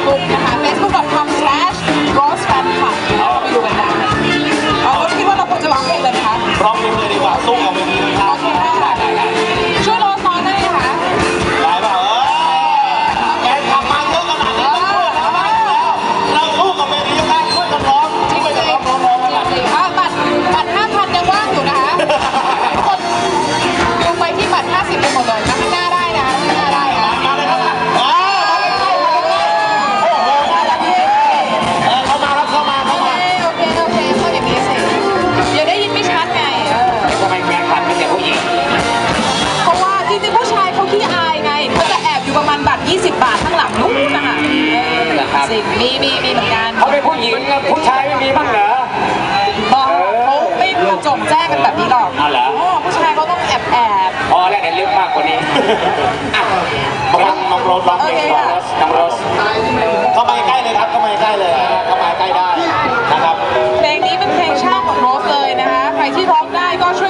Facebook นะคะ facebook.com slash g o s t f a n c l u b ลูกสหะเรอคมีมีมีเหมือนกันเขาเป็นผู้หญิงครัผู้ชายไม่มีบ้างเหรอ บอกเขาไม่มาจงแจ้งกันแบบนี้หรอกอ๋อเหรอ ผู้ชายเขาต้องแอบแอบอ๋อแล้วเนี่ยเลือกมากกว่านี้อะน้องน้องโรสร้องเพลงก่อนน้องโรสเข้ามาใกล้เลยครับเข้ามาใกล้เลยเข้ามาใกล้ได้นะครับ เพลงนี้เป็นเพลงชาติของโรสเลยนะคะ ใครที่ร้องได้ก็ช่วย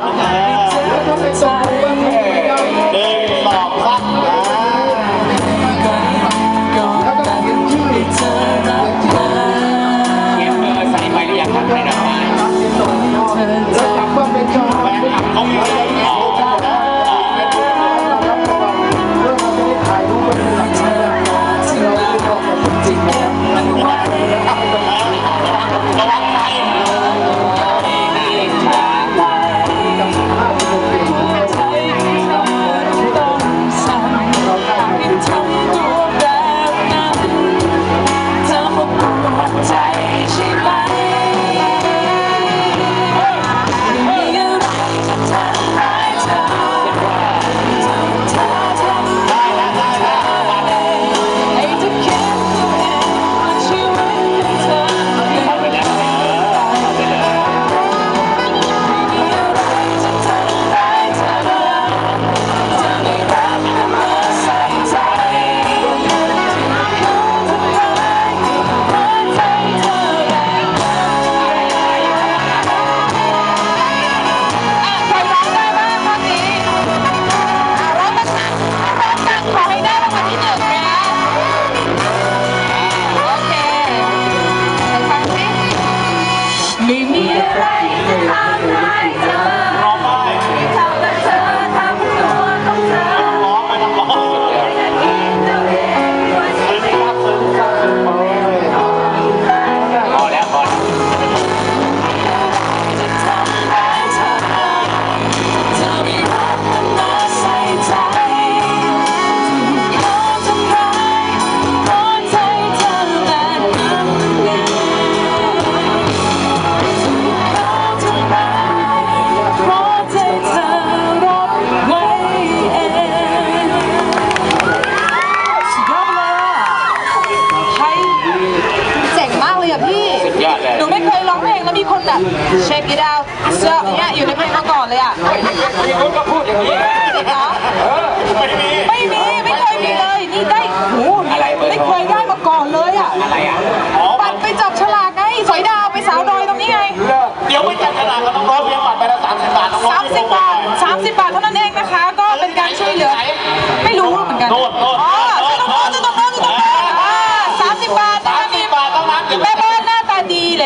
Oh, okay. ไม่มีอ อดเลยหนูไม่เคยร้องเพลงแล้วมีคนแบบ check it out เสื้อเนี่ยอยู่ในเพลงมาก่อนเลยอะมีคนก็พูดอย่างนี้นะจริงเหรอไม่มีไม่มีไม่เคยมีเลยนี่ได้โอ้โหอะไรเบอร์ไม่โทรเคยได้มาก่อนเลยอะ อะไรอะ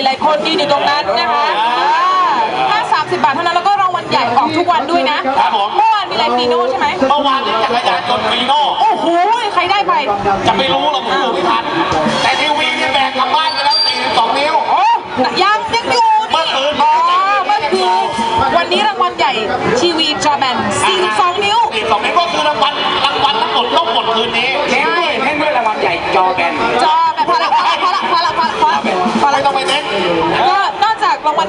ลาย ๆ คนยืนอยู่ตรงนั้นนะคะอ่าถ้า30 บาทเท่านั้นแล้วก็รางวัลใหญ่ออกทุกวันด้วยนะครับผม เมื่อวานมีอะไรฟีโน่ใช่ไหมเมื่อวานนี้จักรยานยนต์ฟีโน่โอ้โหใครได้ไป จะไม่รู้หรอกผมดูไม่ทัน แต่ทีวีเนี่ยแบกกลับบ้านไปแล้ว42นิ้ว โอ้ยังยังอยู่เมื่อคืนอ๋อเมื่อคืนวันนี้รางวัลใหญ่ทีวีจอแมน42 นิ้ว 42นิ้วก็คือรางวัลรางวัลทั้งหมดต้องหมดคืนนี้เห็นด้วยเห็นด้วยรางวัลใหญ่จอแกนจอ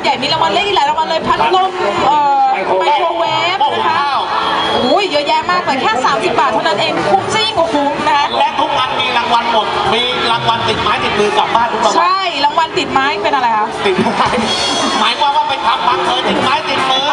ใหญ่มีรางวัลเล็กอีกหลายรางวัลเลยพัดลมไมโครเวฟนะคะโอ้ยเยอะแยะมากเลยแค่ 30 บาทเท่านั้นเองคุ้มจริงกว่าคุ้มนะคะและทุกอันมีรางวัลหมด มีรางวัลติดไม้ติดมือกลับบ้านทุกราวัลใช่รางวัลติดไม้เป็นอะไรคะติดไม้หมายความว่าไปทำบังเคยติดไม้ติดมือ